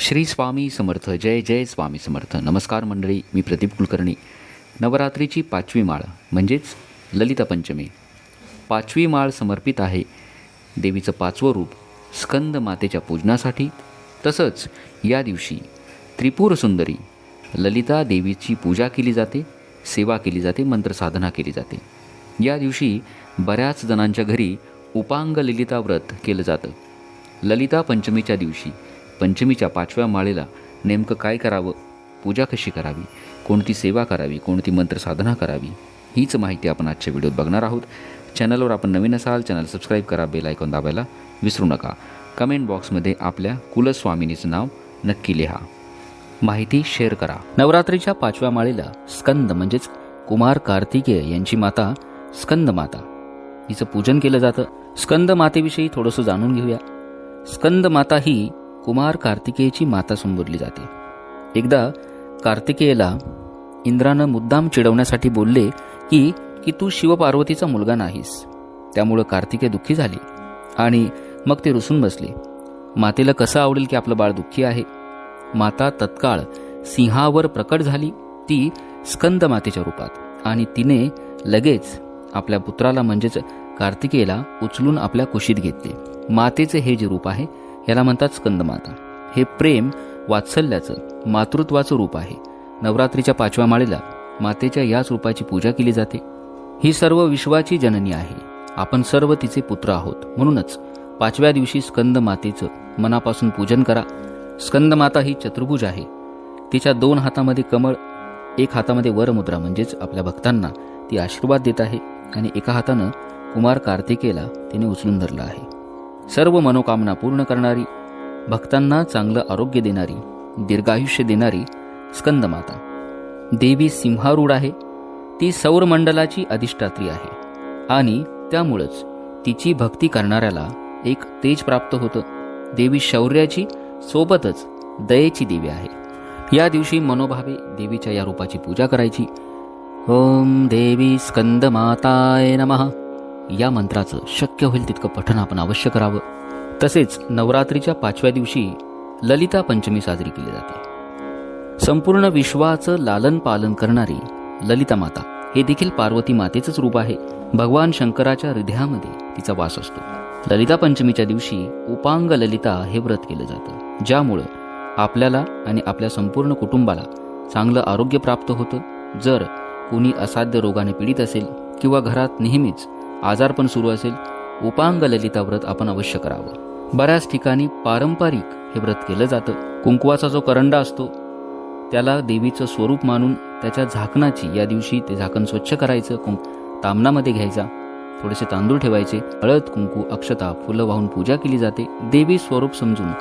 श्री स्वामी समर्थ जय जय स्वामी समर्थ. नमस्कार मंडळी मी प्रदीप कुलकर्णी. नवरात्रीची पाचवी माळ म्हणजेच ललिता पंचमी. पाचवी माळ समर्पित आहे देवीचं पाचवं रूप स्कंद मातेच्या पूजनासाठी. तसंच या दिवशी त्रिपुर सुंदरी ललिता देवीची पूजा केली जाते सेवा केली जाते मंत्रसाधना केली जाते. या दिवशी बऱ्याच जणांच्या घरी उपांग ललिता व्रत केलं जातं. ललिता पंचमीच्या दिवशी पंचमीच्या पाचव्या माळेला नेमकं काय करावं? पूजा कशी करावी? कोणती सेवा करावी? कोणती मंत्रसाधना करावी? हीच माहिती आपण आजच्या व्हिडिओत बघणार आहोत. चॅनलवर आपण नवीन असाल चॅनल सबस्क्राईब करा बेल आयकॉन दाबायला विसरू नका. कमेंट बॉक्समध्ये आपल्या कुलस्वामिनीचं नाव नक्की लिहा. माहिती शेअर करा. नवरात्रीच्या पाचव्या माळेला स्कंद म्हणजेच कुमार कार्तिकेय यांची माता स्कंद माता. हिचं पूजन केलं जातं. स्कंद मातेविषयी थोडंसं जाणून घेऊया. स्कंद माता ही कुमार कार्तिकेयची माता संबोधली जाते. एकदा कार्तिकेयला इंद्रानं मुद्दाम चिडवण्यासाठी बोलले की की तू शिवपार्वतीचा मुलगा नाहीस. त्यामुळं कार्तिकेय दुःखी झाले आणि मग ते रुसून बसले. मातेला कसं आवडेल की आपलं बाळ दुःखी आहे? माता तत्काळ सिंहावर प्रकट झाली. ती स्कंद मातेच्या रूपात आणि तिने लगेच आपल्या पुत्राला म्हणजेच कार्तिकेयला उचलून आपल्या कुशीत घेतले. मातेचे हे जे रूप आहे याला म्हणतात स्कंदमाता. हे प्रेम वात्सल्याचं मातृत्वाचं रूप आहे. नवरात्रीच्या पाचव्या माळेला मातेच्या याच रूपाची पूजा केली जाते. ही सर्व विश्वाची जननी आहे. आपण सर्व तिचे पुत्र आहोत. म्हणूनच पाचव्या दिवशी स्कंद मातेचं मनापासून पूजन करा. स्कंद माता ही चतुर्भुज आहे. तिच्या दोन हातामध्ये कमळ एक हातामध्ये वरमुद्रा म्हणजेच आपल्या भक्तांना ती आशीर्वाद देत आहे आणि एका हातानं कुमार कार्तिकेला तिने उचलून धरलं आहे. सर्व मनोकामना पूर्ण करणारी भक्तांना चांगलं आरोग्य देणारी दीर्घायुष्य देणारी स्कंदमाता. देवी सिंहारूढ आहे ती सौरमंडलाची अधिष्ठात्री आहे आणि त्यामुळंच तिची भक्ती करणाऱ्याला एक तेज प्राप्त होतं. देवी शौर्याची सोबतच दयेची देवी आहे. या दिवशी मनोभावे देवीच्या या रूपाची पूजा करायची. ओम देवी स्कंदमाताय नमः. या मंत्राचं शक्य होईल तितकं पठण आपण अवश्य करावं. तसेच नवरात्रीच्या पाचव्या दिवशी ललिता पंचमी साजरी केली जाते. संपूर्ण विश्वाचं लालन पालन करणारी ललिता माता हे देखील पार्वती मातेचंच रूप आहे. भगवान शंकराच्या हृदयामध्ये तिचा वास असतो. ललिता पंचमीच्या दिवशी उपांग ललिता हे व्रत केलं जातं. ज्यामुळं आपल्याला आणि आपल्या संपूर्ण कुटुंबाला चांगलं आरोग्य प्राप्त होतं. जर कुणी असाध्य रोगाने पीडित असेल किंवा घरात नेहमीच आजारपण सुरू असेल. उपांग ललिता व्रत आपण अवश्य करावं. बऱ्याच ठिकाणी पारंपरिक हे व्रत केलं जातं. कुंकवाचा जो करंडा असतो त्याला देवीचं स्वरूप मानून त्याच्या झाकणाची या दिवशी ते झाकण स्वच्छ करायचं कुंक तामणामध्ये घ्यायचा थोडेसे तांदूळ ठेवायचे हळद कुंकू अक्षता फुलं वाहून पूजा केली जाते देवी स्वरूप समजून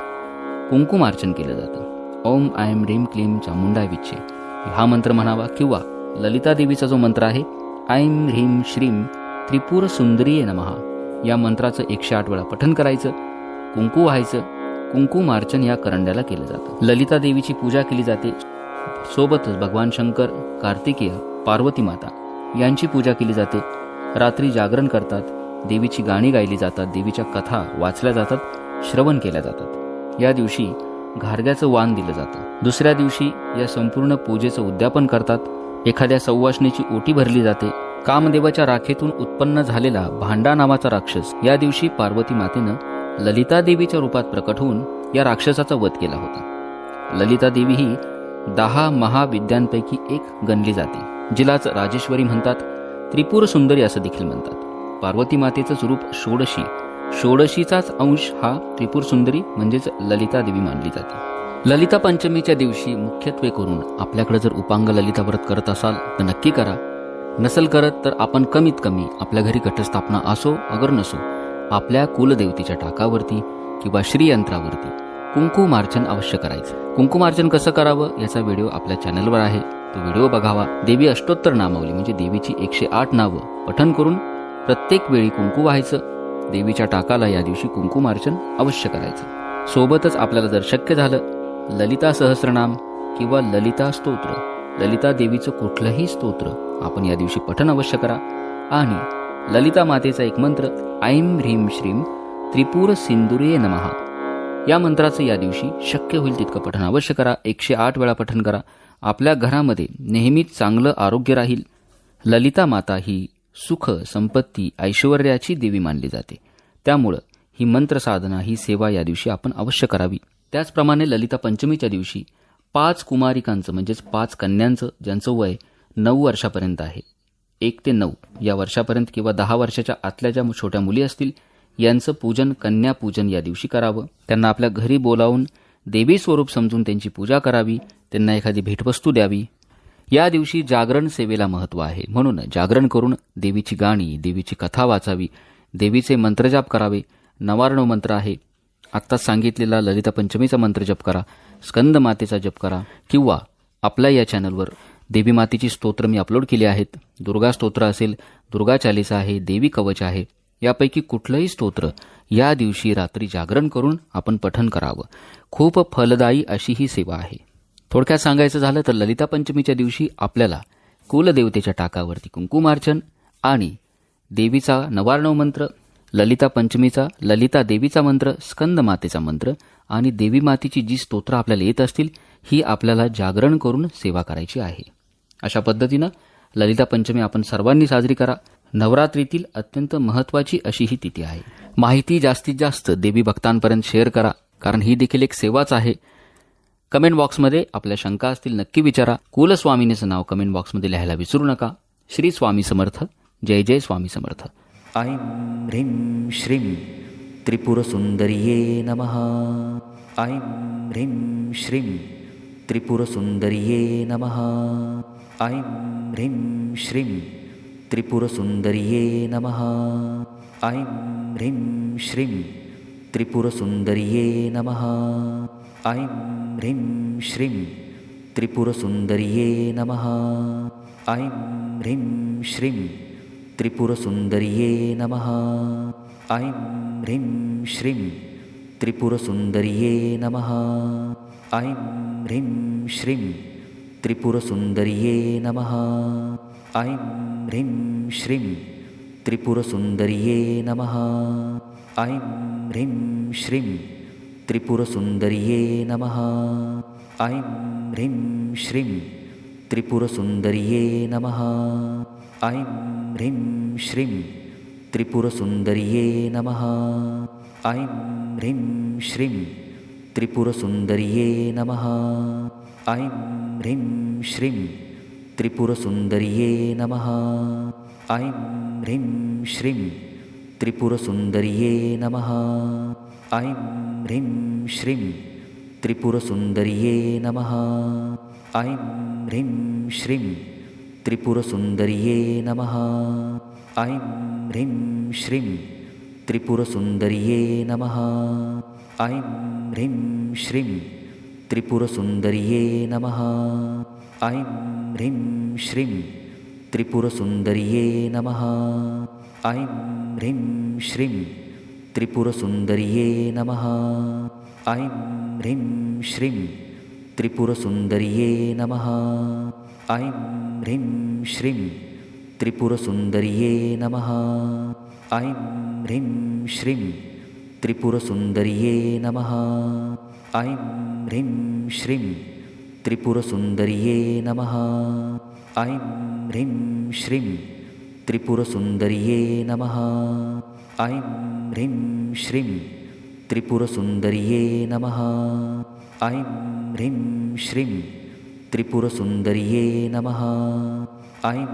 कुंकुमार्चन केलं जातं. ओम आयम ह्रीम क्लीम चामुंडा विच्छे हा मंत्र म्हणावा किंवा ललिता देवीचा जो मंत्र आहे ऐम ह्रीम श्रीम त्रिपुर सुंदरीय नमहा या मंत्राचं एकशे आठ वेळा पठन करायचं कुंकू व्हायचं कुंकुमार्चन या करंड्याला केलं जातं. ललिता देवीची पूजा केली जाते. सोबतच भगवान शंकर कार्तिकेय पार्वती माता यांची पूजा केली जाते. रात्री जागरण करतात. देवीची गाणी गायली जातात. देवीच्या कथा वाचल्या जातात. श्रवण केल्या जातात. या दिवशी घारग्याचं वाण दिलं जातं. दुसऱ्या दिवशी या संपूर्ण पूजेचं उद्यापन करतात. एखाद्या सौवासणीची ओटी भरली जाते. कामदेवाच्या राखेतून उत्पन्न झालेला भांडा नावाचा राक्षस या दिवशी पार्वती मातेनं ललिता देवीच्या रूपात प्रकट होऊन या राक्षसाचा वध केला होता. ललिता देवी ही दहा महाविद्यांपैकी एक गणली जाते जिलाच राजेश्वरी म्हणतात त्रिपुर सुंदरी असं देखील म्हणतात. पार्वती मातेचं स्वरूप षोडशी. षोडशीचाच अंश हा त्रिपुर सुंदरी म्हणजेच ललिता देवी मानली जाते. ललिता पंचमीच्या दिवशी मुख्यत्वे करून आपल्याकडे जर उपांग ललिता व्रत करत असाल तर नक्की करा. नसल करत तर आपण कमीत कमी आपल्या घरी घटस्थापना असो अगर नसो आपल्या कुलदेवतीच्या टाकावरती किंवा श्रीयंत्रावरती कुंकुमार्चन अवश्य करायचं. कुंकुमार्चन कसं करावं याचा व्हिडिओ आपल्या चॅनलवर आहे. तो व्हिडिओ बघावा. देवी अष्टोत्तर नामावली म्हणजे देवीची एकशे आठ नावं पठन करून प्रत्येक वेळी कुंकू व्हायचं. देवीच्या टाकाला या दिवशी कुंकुमार्चन अवश्य करायचं. सोबतच आपल्याला जर शक्य झालं ललिता सहस्रनाम किंवा ललिता स्तोत्र ललिता देवीचं कुठलंही स्तोत्र आपण या दिवशी पठन अवश्य करा. आणि ललिता मातेचा एक मंत्र ऐम ह्रीम श्रीम त्रिपुर सिंदुरे नमहा या मंत्राचं या दिवशी शक्य होईल तितकं पठण अवश्य करा. एकशे आठ वेळा पठण करा. आपल्या घरामध्ये नेहमीच चांगलं आरोग्य राहील. ललिता माता ही सुख संपत्ती ऐश्वर्याची देवी मानली जाते. त्यामुळं ही मंत्र साधना ही सेवा या दिवशी आपण अवश्य करावी. त्याचप्रमाणे ललिता पंचमीच्या दिवशी पाच कुमारिकांचं म्हणजेच पाच कन्यांचं ज्यांचं वय नऊ वर्षापर्यंत आहे. एक ते नऊ या वर्षापर्यंत किंवा दहा वर्षाच्या आतल्या ज्या छोट्या मुली असतील यांचं पूजन कन्यापूजन या दिवशी करावं. त्यांना आपल्या घरी बोलावून देवी स्वरूप समजून त्यांची पूजा करावी. त्यांना एखादी भेटवस्तू द्यावी. या दिवशी जागरण सेवेला महत्त्व आहे. म्हणून जागरण करून देवीची गाणी देवीची कथा वाचावी. देवीचे मंत्रजाप करावे. नवार्णव मंत्र आहे. आत्ताच सांगितलेला ललिता पंचमीचा मंत्र जप करा. स्कंद मातेचा जप करा. किंवा आपल्या या चॅनलवर देवी मातेची स्तोत्र मी अपलोड केली आहेत. दुर्गा स्तोत्र असेल दुर्गा चालिसा आहे देवी कवच आहे यापैकी कुठलंही स्तोत्र या दिवशी रात्री जागरण करून आपण पठन करावं. खूप फलदायी अशी ही सेवा आहे. थोडक्यात सांगायचं झालं तर ललिता पंचमीच्या दिवशी आपल्याला कुलदेवतेच्या टाकावरती कुंकुमार्चन आणि देवीचा नवार्णव मंत्र ललिता पंचमीचा ललिता देवीचा मंत्र स्कंद मातेचा मंत्र आणि देवी मातेची जी स्तोत्र आपल्याला येत असतील ही आपल्याला जागरण करून सेवा करायची आहे. अशा पद्धतीनं ललिता पंचमी आपण सर्वांनी साजरी करा. नवरात्रीतील अत्यंत महत्वाची अशी ही तिथी आहे. माहिती जास्तीत जास्त देवी भक्तांपर्यंत शेअर करा कारण ही देखील एक सेवाच आहे. कमेंट बॉक्समध्ये आपल्या शंका असतील नक्की विचारा. कुलस्वामिनीचं नाव कमेंट बॉक्समध्ये लिहायला विसरू नका. श्री स्वामी समर्थ. जय जय स्वामी समर्थ. ऐं ह्रीं श्रीं त्रिपुरसुन्दर्ये नमः. ऐं ह्रीं श्रीं त्रिपुरसुन्दर्ये नमः. ऐं ह्रीं श्रीं त्रिपुरसुन्दर्ये नमः। ऐं ह्रीं श्रीं त्रिपुरसुन्दर्ये नमः। ऐं ह्रीं श्रीं त्रिपुरसुन्दर्ये नमः। ऐं ह्रीं श्रीं त्रिपुरसुन्दर्ये नमः। ऐं ह्रीं श्रीं त्रिपुरसुन्दर्ये नमः। ऐं ह्रीं श्रीं त्रिपुरसुन्दर्ये नमः। ऐं ह्रीं श्रीं त्रिपुरसुन्दर्ये नमः। ऐं ह्रीं श्रीं त्रिपुरसुन्दर्ये नमः। ऐं ह्रीं श्रीं त्रिपुरसुन्दर्ये नमः। ऐं ह्रीं श्रीं त्रिपुरसुन्दर्ये नमः। ऐं ह्रीं श्रीं त्रिपुरसुन्दर्ये नमः। ऐं ह्रीं श्रीं त्रिपुरसुन्दर्ये नमः। ऐं ह्रीं श्रीं त्रिपुरसुन्दर्ये नमः। ऐं ह्रीं श्रीं त्रिपुरसुन्दर्ये नमः। ऐं ह्रीं श्रीं त्रिपुरसुन्दर्ये नमः। ऐं ह्रीं श्रीं त्रिपुरसुन्दर्ये नमः। ऐं ह्रीं श्रीं त्रिपुरसुन्दर्ये नमः। ऐं ह्रीं श्रीं त्रिपुरसुन्दर्ये नमः। ऐं ह्रीं श्रीं त्रिपुरसुन्दर्ये नमः। ऐं ह्रीं श्रीं त्रिपुरसुन्दर्ये नमः। ऐं ह्रीं श्रीं त्रिपुरसुन्दर्ये नमः। ऐं ह्रीं श्रीं त्रिपुरसुन्दर्ये नमः। ऐं ह्रीं श्रीं त्रिपुरसुन्दर्ये नमः। ऐं ह्रीं श्रीं त्रिपुरसुन्दर्ये नमः। ऐं ह्रीं श्रीं त्रिपुरसुन्दर्ये नमः। ऐं ह्रीं श्रीं त्रिपुरसुन्दर्ये नमः। ऐं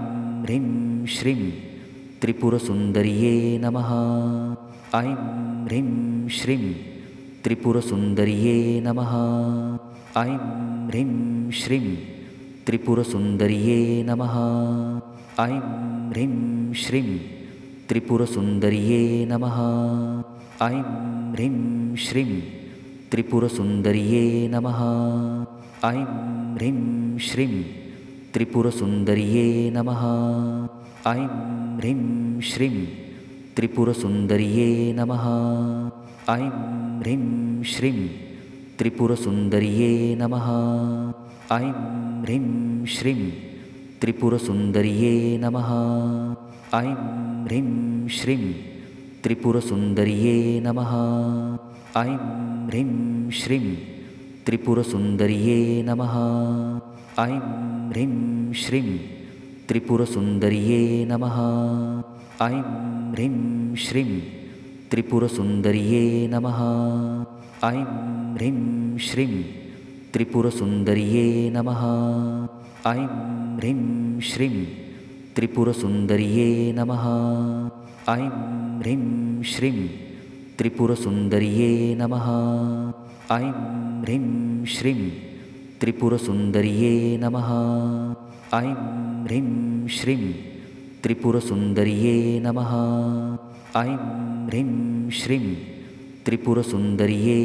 ह्रीं श्रीं त्रिपुरसुन्दर्ये नमः। ऐं ह्रीं श्रीं त्रिपुरसुन्दर्ये नमः। ऐं ह्रीं श्रीं त्रिपुरसुन्दर्ये नमः। ऐं ह्रीं श्रीं त्रिपुरसुन्दर्ये नमः। ऐं ह्रीं श्रीं त्रिपुरसुन्दर्ये नमः। ऐं ह्रीं श्रीं त्रिपुरसुन्दर्ये नमः। ऐं ह्रीं श्रीं त्रिपुरसुन्दर्ये नमः। ऐं ह्रीं श्रीं त्रिपुरसुन्दर्ये नमः। ऐं ह्रीं श्रीं त्रिपुरसुन्दर्ये नमः। ऐं ह्रीं श्रीं त्रिपुरसुन्दर्ये नमः। ऐं ह्रीं श्रीं त्रिपुरसुन्दर्ये नमः। ऐं ह्रीं श्रीं त्रिपुरसुन्दर्ये नमः। ऐं ह्रीं श्रीं त्रिपुरसुन्दर्ये नमः। ऐं ह्रीं श्रीं त्रिपुरसुन्दर्ये नमः। ऐं ह्रीं श्रीं त्रिपुरसुन्दर्ये नमः। ऐं ह्रीं श्रीं त्रिपुरसुन्दर्ये नमः। ऐं ह्रीं श्रीं त्रिपुरसुन्दर्ये नमः। ऐं ह्रीं श्रीं त्रिपुरसुन्दर्ये नमः ஐம் ரிம் ஸ்ரீம் திரிபுரசுந்தரியே